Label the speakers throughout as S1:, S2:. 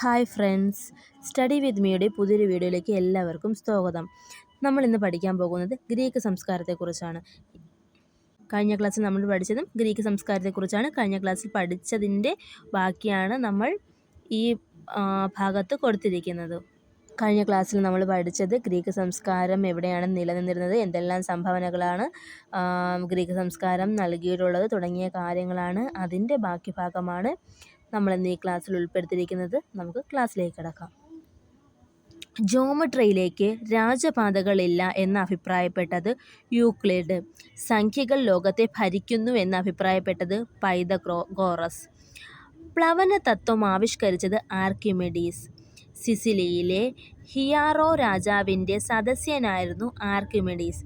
S1: Hi friends. Study with മീയുടെ പുതിയൊരു വീഡിയോയിലേക്ക് എല്ലാവർക്കും സ്വാഗതം. നമ്മൾ ഇന്ന് പഠിക്കാൻ പോകുന്നത് ഗ്രീക്ക് സംസ്കാരത്തെക്കുറിച്ചാണ്. കഴിഞ്ഞ ക്ലാസ്സിൽ നമ്മൾ പഠിച്ചതും ഗ്രീക്ക് സംസ്കാരത്തെക്കുറിച്ചാണ്. കഴിഞ്ഞ ക്ലാസ്സിൽ പഠിച്ചതിന്റെ ബാക്കിയാണ് നമ്മൾ ഈ ഭാഗത്ത് കൊടുത്തിരിക്കുന്നത്. കഴിഞ്ഞ ക്ലാസ്സിൽ നമ്മൾ പഠിച്ചത് ഗ്രീക്ക് സംസ്കാരം എവിടെയാണ് നിലനിന്നിരുന്നത് എന്തെല്ലാം സംഭാവനകളാണ് ഗ്രീക്ക് സംസ്കാരം നൽകിയിട്ടുള്ളത് തുടങ്ങിയ കാര്യങ്ങളാണ് അതിന്റെ ബാക്കി ഭാഗമാണ്. നമ്മൾ ഇന്ന് ഈ ക്ലാസ്സിൽ ഉൾപ്പെടുത്തിയിരിക്കുന്നത് നമുക്ക് ക്ലാസ്സിലേക്ക് കിടക്കാം. ജോമട്രിയിലേക്ക് രാജപാതകളില്ല എന്ന് അഭിപ്രായപ്പെട്ടത് യൂക്ലിഡ്. സംഖ്യകൾ ലോകത്തെ ഭരിക്കുന്നു എന്ന് അഭിപ്രായപ്പെട്ടത് പൈതഗ്രോറസ് പ്ലവന തത്വം ആവിഷ്കരിച്ചത് ആർക്കിമിഡീസ്. സിസിലിയിലെ ഹിയാറോ രാജാവിന്റെ സദസ്യനായിരുന്നു ആർക്കിമിഡീസ്.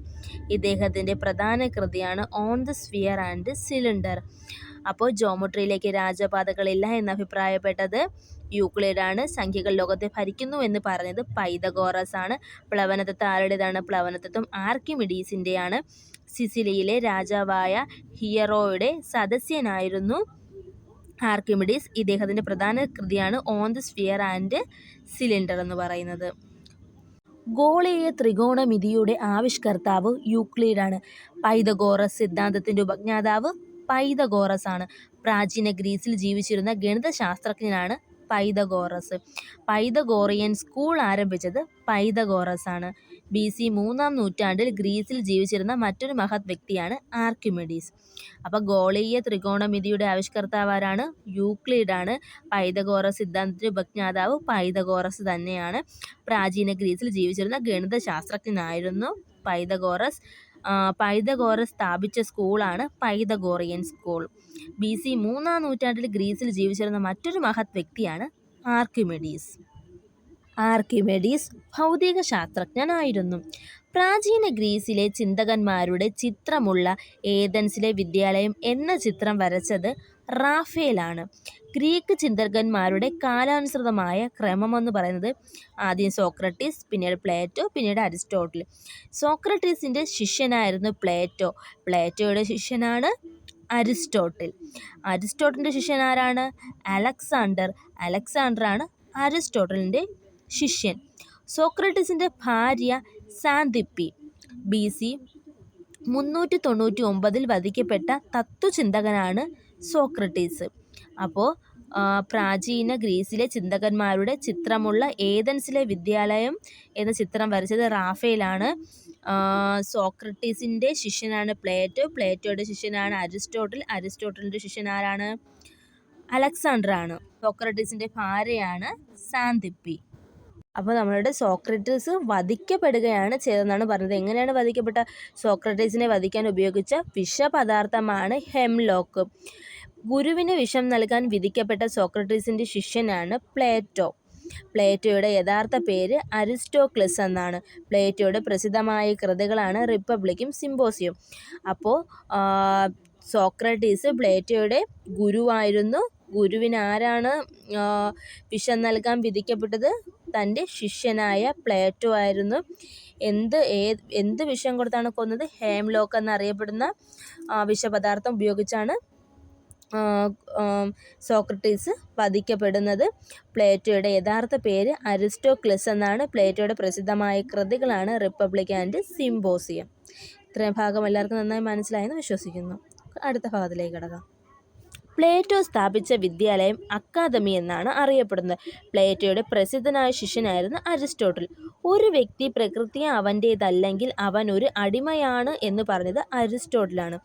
S1: ഇദ്ദേഹത്തിന്റെ പ്രധാന കൃതിയാണ് on the sphere and cylinder. അപ്പോൾ ജോമട്രിയിലേക്ക് രാജപാതകളില്ല എന്ന് അഭിപ്രായപ്പെട്ടത് യൂക്ലിഡാണ്. സംഖ്യകൾ ലോകത്തെ ഭരിക്കുന്നു എന്ന് പറഞ്ഞത് പൈതഗോറസ് ആണ് പ്ലവനതത്വം ആരുടേതാണ്? പ്ലവനതത്വം ആർക്കിമിഡീസിന്റെയാണ്. സിസിലിയിലെ രാജാവായ ഹിയറോയുടെ സദസ്യനായിരുന്നു ആർക്കിമിഡീസ്. ഇദ്ദേഹത്തിന്റെ പ്രധാന കൃതിയാണ് on the sphere and cylinder എന്ന് പറയുന്നത്. ഗോളീയ ത്രികോണമിതിയുടെ ആവിഷ്കർത്താവ് യൂക്ലിഡാണ്. പൈതഗോറസ് സിദ്ധാന്തത്തിന്റെ ഉപജ്ഞാതാവ് പൈതഗോറസ് ആണ്. പ്രാചീന ഗ്രീസിൽ ജീവിച്ചിരുന്ന ഗണിതശാസ്ത്രജ്ഞനാണ് പൈതഗോറസ്. പൈതഗോറിയൻ സ്കൂൾ ആരംഭിച്ചത് പൈതഗോറസ് ആണ്. ബി സി മൂന്നാം നൂറ്റാണ്ടിൽ ഗ്രീസിൽ ജീവിച്ചിരുന്ന മറ്റൊരു മഹത് വ്യക്തിയാണ് ആർക്കിമിഡീസ്. അപ്പോൾ ഗോളീയ ത്രികോണമിതിയുടെ ആവിഷ്കർത്താവാരാണ് യൂക്ലിഡാണ് പൈതഗോറസ് സിദ്ധാന്തത്തിന്റെ ഉപജ്ഞാതാവ് പൈതഗോറസ് തന്നെയാണ്. പ്രാചീന ഗ്രീസിൽ ജീവിച്ചിരുന്ന ഗണിതശാസ്ത്രജ്ഞനായിരുന്നു പൈതഗോറസ്. ആ, പൈതഗോറസ് സ്ഥാപിച്ച സ്കൂളാണ് പൈതഗോറിയൻ സ്കൂൾ. ബി സി മൂന്നാം നൂറ്റാണ്ടിൽ ഗ്രീസിൽ ജീവിച്ചിരുന്ന മറ്റൊരു മഹത് വ്യക്തിയാണ് ആർക്കിമെഡീസ്. ആർക്കിമെഡീസ് ഭൗതിക ശാസ്ത്രജ്ഞനായിരുന്നു. പ്രാചീന ഗ്രീസിലെ ചിന്തകന്മാരുടെ ചിത്രമുള്ള ഏതൻസിലെ വിദ്യാലയം എന്ന ചിത്രം വരച്ചത് റാഫേലാണ്. ഗ്രീക്ക് ചിന്തകന്മാരുടെ കാലാനുസൃതമായ ക്രമമെന്ന് പറയുന്നത് ആദ്യം സോക്രട്ടീസ് പിന്നീട് പ്ലേറ്റോ പിന്നീട് അരിസ്റ്റോട്ടിൽ. സോക്രട്ടീസിന്റെ ശിഷ്യനായിരുന്നു പ്ലേറ്റോ. പ്ലേറ്റോയുടെ ശിഷ്യനാണ് അരിസ്റ്റോട്ടിൽ. അരിസ്റ്റോട്ടിന്റെ ശിഷ്യൻ ആരാണ്? അലക്സാണ്ടർ. അലക്സാണ്ടറാണ് അരിസ്റ്റോട്ടലിന്റെ ശിഷ്യൻ. സോക്രട്ടീസിന്റെ ഭാര്യ സാന്തിപ്പി. ബി സി മുന്നൂറ്റി തൊണ്ണൂറ്റി ഒമ്പതിൽ വധിക്കപ്പെട്ട തത്വചിന്തകനാണ് സോക്രട്ടീസ്. അപ്പോൾ പ്രാചീന ഗ്രീസിലെ ചിന്തകന്മാരുടെ ചിത്രമുള്ള ഏതൻസിലെ വിദ്യാലയം എന്ന ചിത്രം വരച്ചത് റാഫേലാണ്. സോക്രട്ടീസിന്റെ ശിഷ്യനാണ് പ്ലേറ്റോ പ്ലേറ്റോയുടെ ശിഷ്യനാണ് അരിസ്റ്റോട്ടിൽ. അരിസ്റ്റോട്ടലിന്റെ ശിഷ്യൻ ആരാണ്? അലക്സാണ്ടർ ആണ് സോക്രട്ടീസിന്റെ ഭാര്യയാണ് സാന്തിപ്പി. അപ്പോൾ നമ്മളുടെ സോക്രട്ടീസ് വധിക്കപ്പെടുകയാണ് ചെയ്തതെന്നാണ് പറഞ്ഞത്. എങ്ങനെയാണ് വധിക്കപ്പെട്ട? സോക്രട്ടീസിനെ വധിക്കാൻ ഉപയോഗിച്ച വിഷപദാർത്ഥമാണ് ഹെംലോക്ക്. ഗുരുവിന് വിഷം നൽകാൻ വിധിക്കപ്പെട്ട സോക്രട്ടീസിന്റെ ശിഷ്യനാണ് പ്ലേറ്റോ. പ്ലേറ്റോയുടെ യഥാർത്ഥ പേര് അരിസ്റ്റോക്ലസ് എന്നാണ്. പ്ലേറ്റോയുടെ പ്രസിദ്ധമായ കൃതികളാണ് റിപ്പബ്ലിക്കും സിമ്പോസിയും. അപ്പോൾ സോക്രട്ടീസ് പ്ലേറ്റോയുടെ ഗുരുവായിരുന്നു ഗുരുവിന് ആരാണ് വിഷം നൽകാൻ വിധിക്കപ്പെട്ടത്. തന്റെ ശിഷ്യനായ പ്ലേറ്റോ ആയിരുന്നു. എന്ത് ഏത് എന്ത് വിഷം കൊടുത്താണ് കൊന്നത്? ഹേംലോക്ക് എന്നറിയപ്പെടുന്ന വിഷപദാർത്ഥം ഉപയോഗിച്ചാണ് സോക്രട്ടീസ് വധിക്കപ്പെടുന്നത്. പ്ലേറ്റോയുടെ യഥാർത്ഥ പേര് അരിസ്റ്റോക്ലിസ് എന്നാണ്. പ്ലേറ്റോയുടെ പ്രസിദ്ധമായ കൃതികളാണ് റിപ്പബ്ലിക് ആൻഡ് സിംബോസിയം. ഇത്രയും ഭാഗം എല്ലാവർക്കും നന്നായി മനസ്സിലായെന്ന് വിശ്വസിക്കുന്നു. അടുത്ത ഭാഗത്തിലേക്ക് കിടക്കാം. പ്ലേറ്റോ സ്ഥാപിച്ച വിദ്യാലയം അക്കാദമി എന്നാണ് അറിയപ്പെടുന്നത്. പ്ലേറ്റോയുടെ പ്രസിദ്ധനായ ശിഷ്യനായിരുന്നു അരിസ്റ്റോട്ടിൽ. ഒരു വ്യക്തി പ്രകൃതിയെ അവന്റേതല്ലെങ്കിൽ അവൻ ഒരു അടിമയാണ് എന്ന് പറഞ്ഞത് അരിസ്റ്റോട്ടിലാണ്.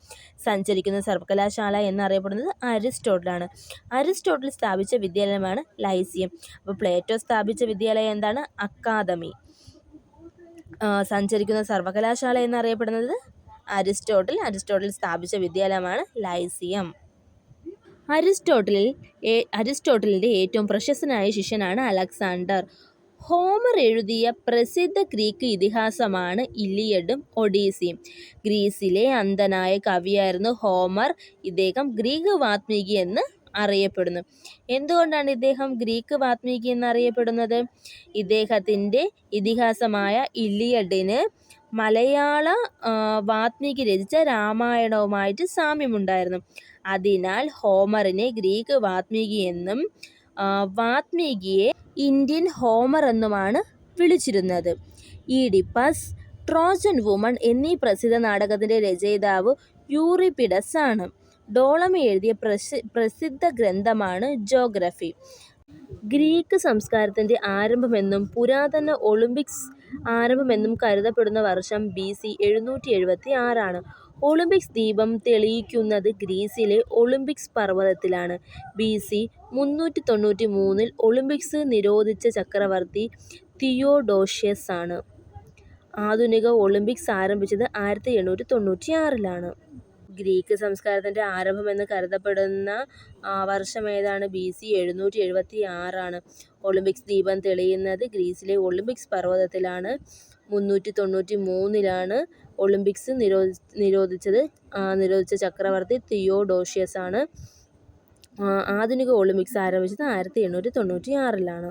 S1: സഞ്ചരിക്കുന്ന സർവകലാശാല എന്നറിയപ്പെടുന്നത് അരിസ്റ്റോട്ടിലാണ്. അരിസ്റ്റോട്ടിൽ സ്ഥാപിച്ച വിദ്യാലയമാണ് ലൈസിയം. അപ്പോൾ പ്ലേറ്റോ സ്ഥാപിച്ച വിദ്യാലയം എന്താണ്? അക്കാദമി. സഞ്ചരിക്കുന്ന സർവകലാശാല എന്നറിയപ്പെടുന്നത് അരിസ്റ്റോട്ടിൽ. അരിസ്റ്റോട്ടിൽ സ്ഥാപിച്ച വിദ്യാലയമാണ് ലൈസിയം. അരിസ്റ്റോട്ടിലിൽ അരിസ്റ്റോട്ടലിന്റെ ഏറ്റവും പ്രശസ്തനായ ശിഷ്യനാണ് അലക്സാണ്ടർ. ഹോമർ എഴുതിയ പ്രസിദ്ധ ഗ്രീക്ക് ഇതിഹാസമാണ് ഇലിയഡും ഒഡീസിയും. ഗ്രീസിലെ അന്ധനായ കവിയായിരുന്നു ഹോമർ. ഇദ്ദേഹം ഗ്രീക്ക് വാത്മീകി എന്ന് അറിയപ്പെടുന്നു. എന്തുകൊണ്ടാണ് ഇദ്ദേഹം ഗ്രീക്ക് വാത്മീകി എന്നറിയപ്പെടുന്നത് ഇദ്ദേഹത്തിന്റെ ഇതിഹാസമായ ഇലിയഡിന് മലയാള വാത്മീകി രചിച്ച രാമായണവുമായിട്ട് സാമ്യമുണ്ടായിരുന്നു. അതിനാൽ ഹോമറിനെ ഗ്രീക്ക് വാത്മീകി എന്നും വാത്മീകിയെ ഇന്ത്യൻ ഹോമർ എന്നുമാണ് വിളിച്ചിരുന്നത്. ഈഡിപ്പസ് ട്രോജൻ വുമൺ എന്നീ പ്രസിദ്ധ നാടകത്തിന്റെ രചയിതാവ് യൂറിപ്പിഡസ് ആണ്. ഡോളമി എഴുതിയ പ്രസി പ്രസിദ്ധ ഗ്രന്ഥമാണ് ജോഗ്രഫി. ഗ്രീക്ക് സംസ്കാരത്തിന്റെ ആരംഭമെന്നും പുരാതന ഒളിമ്പിക്സ് ആരംഭമെന്നും കരുതപ്പെടുന്ന വർഷം ബി സി എഴുന്നൂറ്റി എഴുപത്തി ആറാണ് ഒളിമ്പിക്സ് ദീപം തെളിയിക്കുന്നത് ഗ്രീസിലെ ഒളിമ്പിക്സ് പർവതത്തിലാണ്. ബി സി മുന്നൂറ്റി തൊണ്ണൂറ്റി മൂന്നിൽ ഒളിമ്പിക്സ് നിരോധിച്ച ചക്രവർത്തി തിയോഡോഷ്യസ് ആണ് ആധുനിക ഒളിമ്പിക്സ് ആരംഭിച്ചത് ആയിരത്തി എണ്ണൂറ്റി തൊണ്ണൂറ്റി ആറിലാണ് ഗ്രീക്ക് സംസ്കാരത്തിന്റെ ആരംഭമെന്ന് കരുതപ്പെടുന്ന ആ, വർഷം ഏതാണ്? ബി സി എഴുന്നൂറ്റി എഴുപത്തി ആറാണ് ഒളിമ്പിക്സ് ദീപം തെളിയുന്നത് ഗ്രീസിലെ ഒളിമ്പിക്സ് പർവതത്തിലാണ്. മുന്നൂറ്റി തൊണ്ണൂറ്റി മൂന്നിലാണ് ഒളിമ്പിക്സ് നിരോധി നിരോധിച്ചത് നിരോധിച്ച ചക്രവർത്തി തിയോഡോഷ്യസ് ആണ് ആധുനിക ഒളിമ്പിക്സ് ആരംഭിച്ചത് ആയിരത്തി എണ്ണൂറ്റി തൊണ്ണൂറ്റി ആറിലാണ്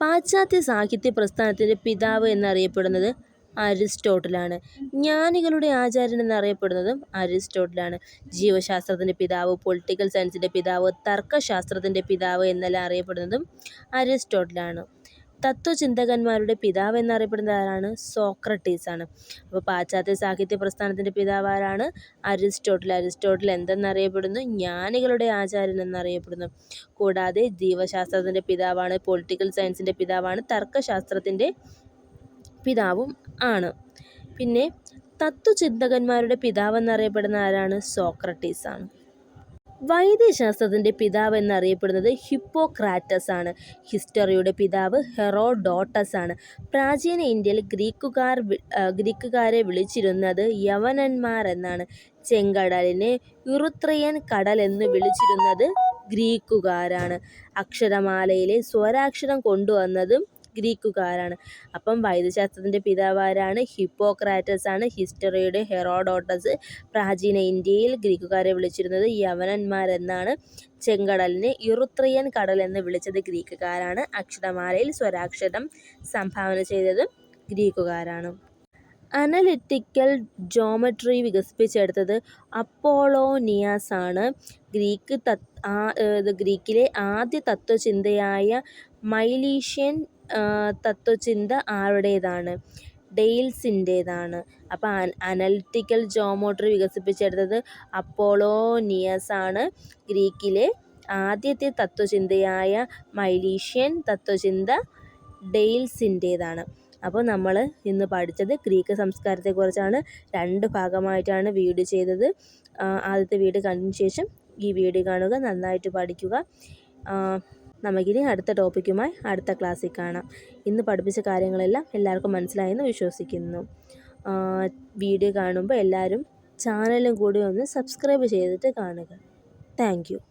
S1: പാശ്ചാത്യ സാഹിത്യ പ്രസ്ഥാനത്തിന്റെ പിതാവ് എന്നറിയപ്പെടുന്നത് അരിസ്റ്റോട്ടിലാണ്. ജ്ഞാനികളുടെ ആചാര്യൻ എന്നറിയപ്പെടുന്നതും അരിസ്റ്റോട്ടിലാണ്. ജീവശാസ്ത്രത്തിന്റെ പിതാവ് പൊളിറ്റിക്കൽ സയൻസിന്റെ പിതാവ് തർക്കശാസ്ത്രത്തിന്റെ പിതാവ് എന്നെല്ലാം അറിയപ്പെടുന്നതും അരിസ്റ്റോട്ടിലാണ്. തത്വചിന്തകന്മാരുടെ പിതാവ് എന്നറിയപ്പെടുന്നത് ആരാണ്? സോക്രട്ടീസ് ആണ്. അപ്പോൾ പാശ്ചാത്യ സാഹിത്യ പ്രസ്ഥാനത്തിന്റെ പിതാവ് ആരാണ്? അരിസ്റ്റോട്ടിൽ. അരിസ്റ്റോട്ടിൽ എന്തെന്നറിയപ്പെടുന്നു? ജ്ഞാനികളുടെ ആചാര്യൻ എന്നറിയപ്പെടുന്നു. കൂടാതെ ജീവശാസ്ത്രത്തിന്റെ പിതാവാണ് പൊളിറ്റിക്കൽ സയൻസിന്റെ പിതാവാണ് തർക്കശാസ്ത്രത്തിന്റെ പിതാവും ആണ്. പിന്നെ തത്വചിന്തകന്മാരുടെ പിതാവ് എന്നറിയപ്പെടുന്ന ആരാണ്? ആണ്. വൈദ്യശാസ്ത്രത്തിന്റെ പിതാവ് എന്നറിയപ്പെടുന്നത് ഹിപ്പോക്രാറ്റസ് ആണ്. ഹിസ്റ്ററിയുടെ പിതാവ് ഹെറോഡോട്ടസ് ആണ് പ്രാചീന ഇന്ത്യയിൽ ഗ്രീക്കുകാർ ഗ്രീക്കുകാരെ വിളിച്ചിരുന്നത് യവനന്മാർ എന്നാണ്. ചെങ്കടലിനെ യുറുത്രയൻ കടൽ എന്ന് വിളിച്ചിരുന്നത് ഗ്രീക്കുകാരാണ്. അക്ഷരമാലയിലെ സ്വരാക്ഷരം കൊണ്ടുവന്നതും ഗ്രീക്കുകാരാണ്. അപ്പം വൈദ്യശാസ്ത്രത്തിന്റെ പിതാവാരാണ് ഹിപ്പോക്രാറ്റസ് ആണ് ഹിസ്റ്ററിയുടെ ഹെറോഡോട്ടസ് പ്രാചീന ഇന്ത്യയിൽ ഗ്രീക്കുകാരെ വിളിച്ചിരുന്നത് യവനന്മാരെന്നാണ്. ചെങ്കടലിനെ ഇറുത്രിയൻ കടൽ എന്ന് വിളിച്ചത് ഗ്രീക്കുകാരാണ്. അക്ഷരമാലയിൽ സ്വരാക്ഷരം സംഭാവന ചെയ്തത് ഗ്രീക്കുകാരാണ്. അനലിറ്റിക്കൽ ജോമട്രി വികസിപ്പിച്ചെടുത്തത് അപ്പോളോനിയാസ് ആണ് ഗ്രീക്ക് തത് ഗ്രീക്കിലെ ആദ്യ തത്വചിന്തയായ മൈലീഷ്യൻ തത്വചിന്ത ആരുടേതാണ്? ഡെയിൽസിന്റേതാണ് അപ്പോൾ അന അനലിറ്റിക്കൽ ജോമോട്രി വികസിപ്പിച്ചെടുത്തത് അപ്പോളോനിയസ് ആണ് ഗ്രീക്കിലെ ആദ്യത്തെ തത്വചിന്തയായ മൈലീഷ്യൻ തത്വചിന്ത ഡെയിൽസിന്റേതാണ് അപ്പോൾ നമ്മൾ ഇന്ന് പഠിച്ചത് ഗ്രീക്ക് സംസ്കാരത്തെക്കുറിച്ചാണ്. രണ്ട് ഭാഗമായിട്ടാണ് വീഡിയോ ചെയ്തത്. ആദ്യത്തെ വീഡിയോ കണ്ടതിന് ശേഷം ഈ വീഡിയോ കാണുക നന്നായിട്ട് പഠിക്കുക. നമുക്കിനി അടുത്ത ടോപ്പിക്കുമായി അടുത്ത ക്ലാസ്സിൽ കാണാം. ഇന്ന് പഠിപ്പിച്ച കാര്യങ്ങളെല്ലാം എല്ലാവർക്കും മനസ്സിലായെന്ന് വിശ്വസിക്കുന്നു. വീഡിയോ കാണുമ്പോൾ എല്ലാവരും ചാനലും കൂടി ഒന്ന് സബ്സ്ക്രൈബ് ചെയ്തിട്ട് കാണുക. താങ്ക്